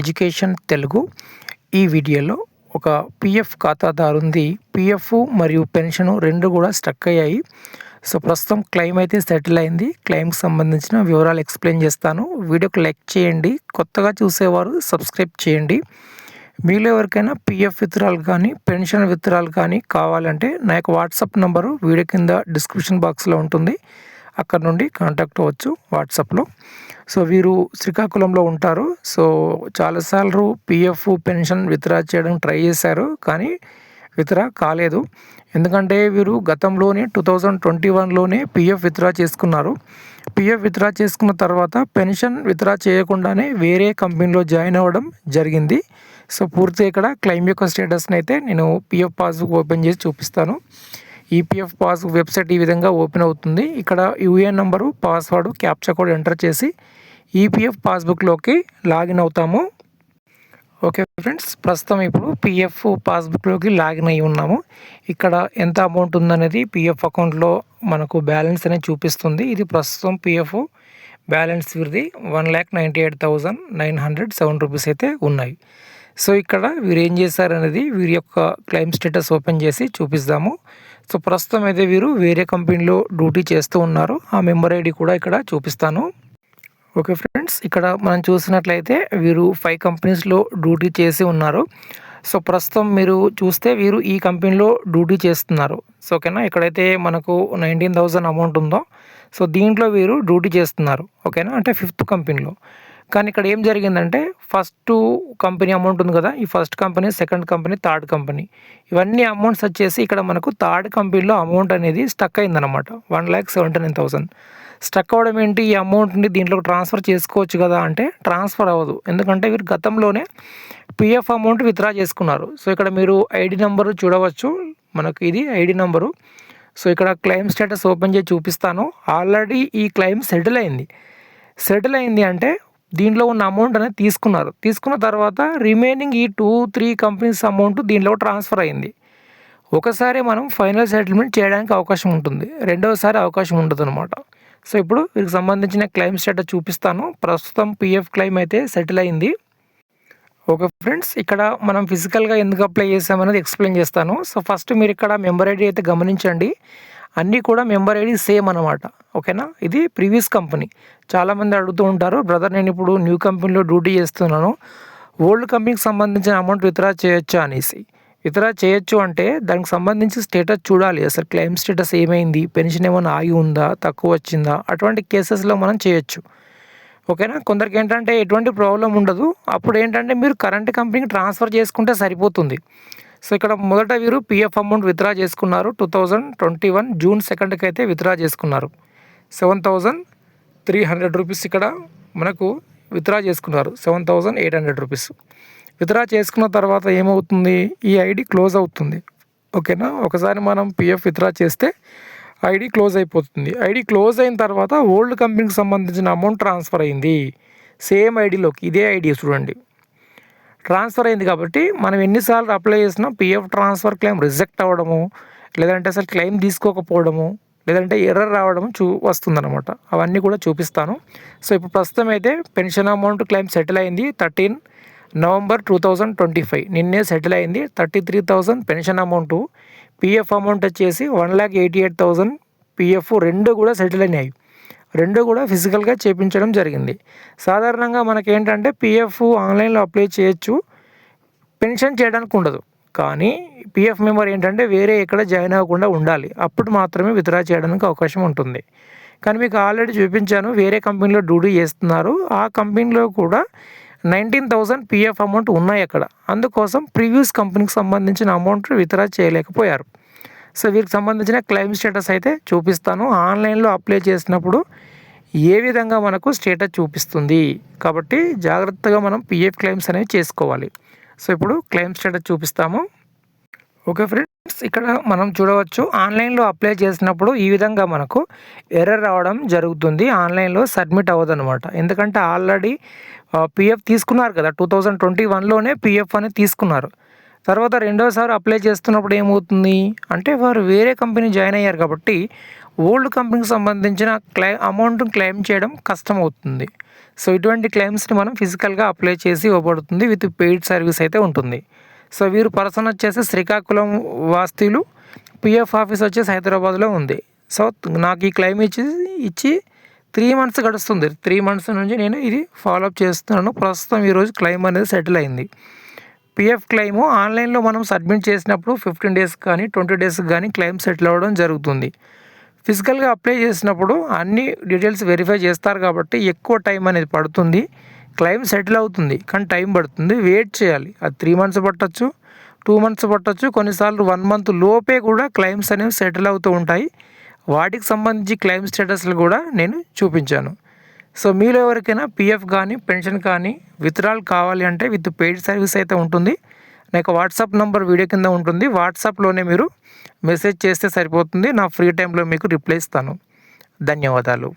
Education Telugu. ఈ వీడియోలో ఒక పిఎఫ్ ఖాతాదారుంది. పిఎఫ్ మరియు పెన్షన్ రెండు కూడా స్టక్ అయ్యాయి. సో ప్రస్తుతం క్లెయిమ్ అయితే సెటిల్ అయింది. క్లెయిమ్కి సంబంధించిన వివరాలు ఎక్స్ప్లెయిన్ చేస్తాను. వీడియోకి లైక్ చేయండి. కొత్తగా చూసేవారు సబ్స్క్రైబ్ చేయండి. మీలో ఎవరికైనా పిఎఫ్ విత్రాలు కానీ పెన్షన్ విత్రాలు కానీ కావాలంటే నా యొక్క వాట్సాప్ నంబరు వీడియో కింద డిస్క్రిప్షన్ బాక్స్లో ఉంటుంది. అక్కడ నుండి కాంటాక్ట్ అవ్వచ్చు వాట్సాప్లో. సో వీరు శ్రీకాకుళంలో ఉంటారు. సో చాలాసార్లు పిఎఫ్ పెన్షన్ విత్డ్రా చేయడం ట్రై చేశారు కానీ విత్డ్రా కాలేదు. ఎందుకంటే వీరు గతంలోనే టూ థౌజండ్ ట్వంటీ వన్లోనే పిఎఫ్ విత్డ్రా చేసుకున్నారు. పిఎఫ్ విత్డ్రా చేసుకున్న తర్వాత పెన్షన్ విత్డ్రా చేయకుండానే వేరే కంపెనీలో జాయిన్ అవ్వడం జరిగింది. సో పూర్తిగా ఇక్కడ క్లెయిమ్ యొక్క స్టేటస్ని అయితే నేను పిఎఫ్ పాస్బుక్ ఓపెన్ చేసి చూపిస్తాను. ఈపీఎఫ్ పాస్ వెబ్సైట్ ఈ విధంగా ఓపెన్ అవుతుంది. ఇక్కడ UAN number password captcha code enter చేసి ఈపీఎఫ్ పాస్బుక్లోకి లాగిన్ అవుతాము. ఓకే ఫ్రెండ్స్ ప్రస్తుతం ఇప్పుడు పిఎఫ్ పాస్బుక్లోకి లాగిన్ అయి ఉన్నాము. ఇక్కడ ఎంత అమౌంట్ ఉందనేది పిఎఫ్ అకౌంట్లో మనకు బ్యాలెన్స్ అనేది చూపిస్తుంది. ఇది ప్రస్తుతం PF balance వీరిది one lakh ninety eight thousand nine hundred seven rupees అయితే ఉన్నాయి. సో ఇక్కడ వీరు ఏం చేశారనేది వీరి యొక్క క్లెయిమ్ స్టేటస్ ఓపెన్ చేసి చూపిస్తాము. సో ప్రస్తుతం అయితే వీరు వేరే కంపెనీలో డ్యూటీ చేస్తూ ఉన్నారు. ఆ మెంబర్ ఐడి కూడా ఇక్కడ చూపిస్తాను. ఓకే ఫ్రెండ్స్ ఇక్కడ మనం చూసినట్లయితే వీరు ఫైవ్ కంపెనీస్లో డ్యూటీ చేసి ఉన్నారు. సో ప్రస్తుతం మీరు చూస్తే వీరు ఈ కంపెనీలో డ్యూటీ చేస్తున్నారు. సో ఓకేనా ఇక్కడైతే మనకు నైన్టీన్ థౌజండ్ అమౌంట్ ఉందో సో దీంట్లో వీరు డ్యూటీ చేస్తున్నారు. ఓకేనా అంటే ఫిఫ్త్ కంపెనీలో. కానీ ఇక్కడ ఏం జరిగిందంటే ఫస్ట్ కంపెనీ అమౌంట్ ఉంది కదా ఈ first company second company third company ఇవన్నీ అమౌంట్స్ వచ్చేసి ఇక్కడ మనకు థర్డ్ కంపెనీలో అమౌంట్ అనేది స్టక్ అయిందనమాట one lakh seventy nine thousand stuck అవ్వడం ఏంటి? ఈ అమౌంట్ని దీంట్లో ట్రాన్స్ఫర్ చేసుకోవచ్చు కదా అంటే ట్రాన్స్ఫర్ అవ్వదు. ఎందుకంటే వీరు గతంలోనే పిఎఫ్ అమౌంట్ విత్డ్రా చేసుకున్నారు. సో ఇక్కడ మీరు ఐడి నెంబరు చూడవచ్చు. మనకు ఇది ఐడి నెంబరు సో ఇక్కడ క్లెయిమ్ స్టేటస్ ఓపెన్ చేసి చూపిస్తాను. ఆల్రెడీ ఈ క్లెయిమ్ సెటిల్ అయింది. సెటిల్ అయింది అంటే దీంట్లో ఉన్న అమౌంట్ అనేది తీసుకున్నారు. తీసుకున్న తర్వాత రిమైనింగ్ ఈ టూ త్రీ కంపెనీస్ అమౌంట్ దీంట్లో ట్రాన్స్ఫర్ అయింది. ఒకసారి మనం ఫైనల్ సెటిల్మెంట్ చేయడానికి అవకాశం ఉంటుంది. రెండవసారి అవకాశం ఉండదు అనమాట సో ఇప్పుడు వీరికి సంబంధించిన క్లెయిమ్ స్టేటస్ చూపిస్తాను. ప్రస్తుతం పిఎఫ్ క్లెయిమ్ అయితే సెటిల్ అయింది. ఓకే ఫ్రెండ్స్ ఇక్కడ మనం ఫిజికల్గా ఎందుకు అప్లై చేసామనేది ఎక్స్ప్లెయిన్ చేస్తాను. సో ఫస్ట్ మీరు ఇక్కడ మెంబర్ ఐడి అయితే గమనించండి. అన్నీ కూడా మెంబర్ ఐడి సేమ్ అనమాట ఓకేనా? ఇది ప్రీవియస్ కంపెనీ. చాలామంది అడుగుతూ ఉంటారు బ్రదర్ నేను ఇప్పుడు న్యూ కంపెనీలో డ్యూటీ చేస్తున్నాను. ఓల్డ్ కంపెనీకి సంబంధించిన అమౌంట్ విత్డ్రా చేయొచ్చా? అనేసి. విత్డ్రా చేయొచ్చు అంటే దానికి సంబంధించి స్టేటస్ చూడాలి. అసలు క్లెయిమ్ స్టేటస్ ఏమైంది? పెన్షన్ ఏమైనా ఆగి ఉందా? తక్కువ వచ్చిందా? అటువంటి కేసెస్లో మనం చేయొచ్చు. ఓకేనా? కొందరికి ఏంటంటే ఎటువంటి ప్రాబ్లం ఉండదు. అప్పుడు ఏంటంటే మీరు కరెంట్ కంపెనీకి ట్రాన్స్ఫర్ చేసుకుంటే సరిపోతుంది. సో ఇక్కడ మొదట వీరు పిఎఫ్ అమౌంట్ విత్డ్రా చేసుకున్నారు. Two thousand twenty one June సెకండ్కి అయితే విత్డ్రా చేసుకున్నారు. Seven thousand three hundred rupees ఇక్కడ మనకు విత్డ్రా చేసుకున్నారు. Seven thousand eight hundred rupees withdraw చేసుకున్న తర్వాత ఏమవుతుంది? ఈ ఐడి క్లోజ్ అవుతుంది. ఓకేనా ఒకసారి మనం పిఎఫ్ విత్డ్రా చేస్తే ఐడి క్లోజ్ అయిపోతుంది. ఐడి క్లోజ్ అయిన తర్వాత ఓల్డ్ కంపెనీకి సంబంధించిన అమౌంట్ ట్రాన్స్ఫర్ అయింది. సేమ్ ఐడిలోకి ఇదే ఐడి చూడండి. ట్రాన్స్ఫర్ అయింది కాబట్టి మనం ఎన్నిసార్లు అప్లై చేసినా పిఎఫ్ ట్రాన్స్ఫర్ క్లెయిమ్ రిజెక్ట్ అవ్వడము లేదంటే అసలు క్లెయిమ్ తీసుకోకపోవడము లేదంటే ఎర్రర్ రావడం చూ వస్తుందన్నమాట. అవన్నీ కూడా చూపిస్తాను. సో ఇప్పుడు ప్రస్తుతం అయితే పెన్షన్ అమౌంట్ క్లెయిమ్ సెటిల్ అయింది thirteen November two thousand twenty five నిన్నే సెటిల్ అయింది thirty three thousand pension amount PF amount వచ్చేసి one lakh eighty eight thousand PF రెండు కూడా సెటిల్ అయినాయి. రెండు కూడా ఫిజికల్గా చేపించడం జరిగింది. సాధారణంగా మనకేంటంటే పిఎఫ్ ఆన్లైన్లో అప్లై చేయొచ్చు పెన్షన్ చేయడానికి ఉండదు. కానీ పిఎఫ్ మెంబర్ ఏంటంటే వేరే ఎక్కడ జాయిన్ అవ్వకుండా ఉండాలి. అప్పుడు మాత్రమే విత్డ్రా చేయడానికి అవకాశం ఉంటుంది. కానీ మీకు ఆల్రెడీ చూపించాను వేరే కంపెనీలో డ్యూటీ చేస్తున్నారు. ఆ కంపెనీలో కూడా నైన్టీన్ థౌజండ్ పిఎఫ్ అమౌంట్ ఉన్నాయి అక్కడ. అందుకోసం ప్రీవియస్ కంపెనీకి సంబంధించిన అమౌంట్ విత్డ్రా చేయలేకపోయారు. సో వీరికి సంబంధించిన క్లెయిమ్ స్టేటస్ అయితే చూపిస్తాను. ఆన్లైన్లో అప్లై చేసినప్పుడు ఏ విధంగా మనకు స్టేటస్ చూపిస్తుంది? కాబట్టి జాగ్రత్తగా మనం పిఎఫ్ క్లెయిమ్స్ అనేవి చేసుకోవాలి. సో ఇప్పుడు క్లెయిమ్ స్టేటస్ చూపిస్తాము. ఓకే ఫ్రెండ్స్ ఇక్కడ మనం చూడవచ్చు ఆన్లైన్లో అప్లై చేసినప్పుడు ఈ విధంగా మనకు ఎర్రర్ రావడం జరుగుతుంది. ఆన్లైన్లో సబ్మిట్ అవ్వదు అనమాట ఎందుకంటే ఆల్రెడీ పిఎఫ్ తీసుకున్నారు కదా టూ థౌజండ్ ట్వంటీ వన్లోనే పిఎఫ్ అనేది తీసుకున్నారు. తర్వాత రెండోసారి అప్లై చేస్తున్నప్పుడు ఏమవుతుంది అంటే వారు వేరే కంపెనీ జాయిన్ అయ్యారు కాబట్టి ఓల్డ్ కంపెనీకి సంబంధించిన క్లై అమౌంట్ క్లెయిమ్ చేయడం కష్టం అవుతుంది సో ఇటువంటి క్లెయిమ్స్ని మనం ఫిజికల్గా అప్లై చేసి ఇవ్వబడుతుంది విత్ పెయిడ్ సర్వీస్ అయితే ఉంటుంది. సో వీరు పర్సన్ వచ్చేసి శ్రీకాకుళం వాస్తీలు పిఎఫ్ ఆఫీస్ వచ్చేసి హైదరాబాద్లో ఉంది. సో నాకు ఈ క్లెయిమ్ ఇచ్చి ఇచ్చి త్రీ మంత్స్ గడుస్తుంది. త్రీ మంత్స్ నుంచి నేను ఇది ఫాలోఅప్ చేస్తున్నాను. ప్రస్తుతం ఈరోజు క్లెయిమ్ అనేది సెటిల్ అయింది. పిఎఫ్ క్లెయిమ్ ఆన్లైన్లో మనం సబ్మిట్ చేసినప్పుడు ఫిఫ్టీన్ డేస్ కానీ ట్వంటీ డేస్ కానీ క్లెయిమ్ సెటిల్ అవ్వడం జరుగుతుంది. ఫిజికల్గా అప్లై చేసినప్పుడు అన్ని డీటెయిల్స్ వెరిఫై చేస్తారు కాబట్టి ఎక్కువ టైం అనేది పడుతుంది. క్లెయిమ్ సెటిల్ అవుతుంది కానీ టైం పడుతుంది. వెయిట్ చేయాలి. అది త్రీ మంత్స్ పట్టచ్చు టూ మంత్స్ పట్టచ్చు. కొన్నిసార్లు వన్ మంత్ లోపే కూడా క్లెయిమ్స్ అనేవి సెటిల్ అవుతూ ఉంటాయి. వాటికి సంబంధించి క్లెయిమ్ స్టేటస్లు కూడా నేను చూపించాను. సో మీలో ఎవరికైనా పిఎఫ్ కానీ పెన్షన్ కానీ విత్డ్రాల్ కావాలి అంటే విత్ పెయిడ్ సర్వీస్ అయితే ఉంటుంది. నాకు వాట్సాప్ నంబర్ వీడియో కింద ఉంటుంది. వాట్సాప్లోనే మీరు మెసేజ్ చేస్తే సరిపోతుంది. నా ఫ్రీ టైంలో మీకు రిప్లై ఇస్తాను. ధన్యవాదాలు.